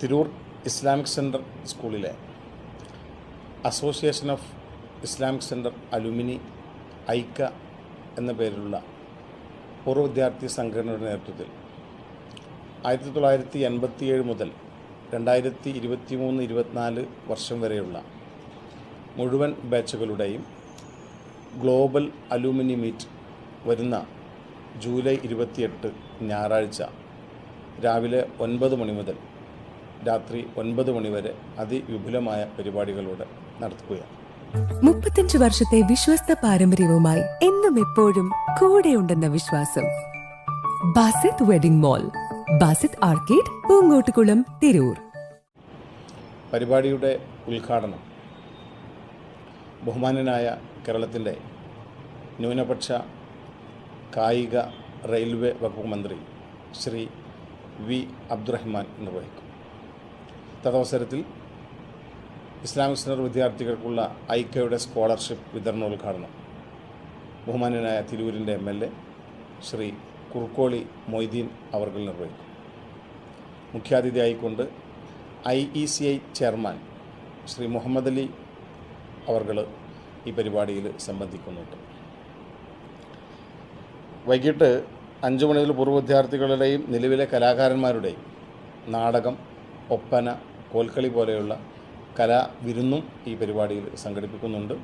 Tirur Islamic centre സ്കൂളിലെ association of Islamic centre alumni ഐക്ക എന്ന പേരിലുള്ള പൂർവ വിദ്യാർത്ഥി സംഘടനയുടെ നേതൃത്വത്തിൽ ആയിരത്തി തൊള്ളായിരത്തി എൺപത്തിയേഴ് മുതൽ രണ്ടായിരത്തി ഇരുപത്തി മൂന്ന് ഇരുപത്തിനാല് വർഷം വരെയുള്ള മുഴുവൻ ബാച്ചുകളുടെയും ഗ്ലോബൽ അലൂമിനി മീറ്റ് വരുന്ന ജൂലൈ ഇരുപത്തിയെട്ട് ഞായറാഴ്ച രാവിലെ ഒൻപത് മണി മുതൽ രാത്രി ഒൻപത് മണിവരെ അതിവിപുലമായ പരിപാടികളോടെ നടത്തുകയാണ്. മുപ്പത്തഞ്ച് വർഷത്തെ വിശ്വസ്ത പാരമ്പര്യവുമായി എന്നും എപ്പോഴും കൂടെയുണ്ടെന്ന വിശ്വാസം. Basith wedding mall Basith arcade Poongottukulam Tirur. പരിപാടിയുടെ ഉദ്ഘാടനം ബഹുമാനനായ കേരളത്തിന്റെ ന്യൂനപക്ഷ കായിക റെയിൽവേ വകുപ്പ് മന്ത്രി ശ്രീ വി അബ്ദുറഹ്മാൻ നിർവഹിക്കും. തദവസരത്തിൽ ഇസ്ലാമിക് സെന്റർ വിദ്യാർത്ഥികൾക്കുള്ള ഐക്യയുടെ സ്കോളർഷിപ്പ് വിതരണോദ്ഘാടനം ബഹുമാനനായ തിരൂരിന്റെ M L A Shri Kurukkoli Moideen അവർകൾ നിർവഹിക്കും. മുഖ്യാതിഥിയായിക്കൊണ്ട് I E C I chairman Shri Muhammad Ali അവർ ഈ പരിപാടിയിൽ സംബന്ധിക്കുന്നുണ്ട്. വൈകിട്ട് അഞ്ചു മണിയിൽ പൂർവ വിദ്യാർത്ഥികളുടെയും നിലവിലെ കലാകാരന്മാരുടെയും നാടകം ഒപ്പന കോൽക്കളി പോലെയുള്ള കലാവിരുന്നും ഈ പരിപാടിയിൽ സംഘടിപ്പിക്കുന്നുണ്ട്.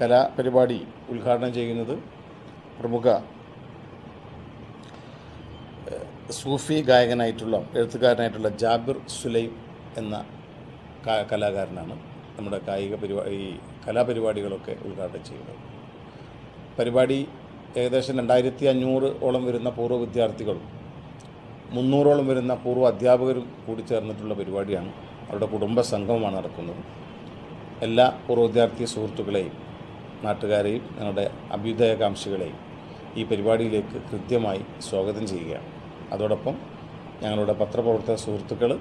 കലാപരിപാടി ഉദ്ഘാടനം ചെയ്യുന്നത് പ്രമുഖ സൂഫി ഗായകനായിട്ടുള്ള എഴുത്തുകാരനായിട്ടുള്ള ജാബിർ സുലൈം എന്ന കലാകാരനാണ് നമ്മുടെ കായിക പരിപാടി ഈ കലാപരിപാടികളൊക്കെ ഉദ്ഘാടനം ചെയ്യുന്നത്. പരിപാടി ഏകദേശം രണ്ടായിരത്തി അഞ്ഞൂറ് ഓളം വരുന്ന പൂർവ വിദ്യാർത്ഥികളും മുന്നൂറോളം വരുന്ന പൂർവ അധ്യാപകരും കൂടി ചേർന്നിട്ടുള്ള പരിപാടിയാണ് അവരുടെ കുടുംബ സംഗമമാണ് നടക്കുന്നത്. എല്ലാ പൂർവ വിദ്യാർത്ഥി സുഹൃത്തുക്കളെയും നാട്ടുകാരെയും ഞങ്ങളുടെ അഭ്യുദയകാംക്ഷികളെയും ഈ പരിപാടിയിലേക്ക് കൃത്യമായി സ്വാഗതം ചെയ്യുകയാണ്. അതോടൊപ്പം ഞങ്ങളുടെ പത്രപ്രവർത്തക സുഹൃത്തുക്കൾ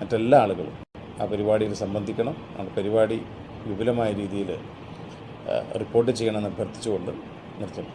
മറ്റെല്ലാ ആളുകളും ആ പരിപാടിയിൽ സംബന്ധിക്കണം. ആ പരിപാടി വിപുലമായ രീതിയിൽ റിപ്പോർട്ട് ചെയ്യണമെന്ന് അഭ്യർത്ഥിച്ചുകൊണ്ട് നിർത്തുന്നു.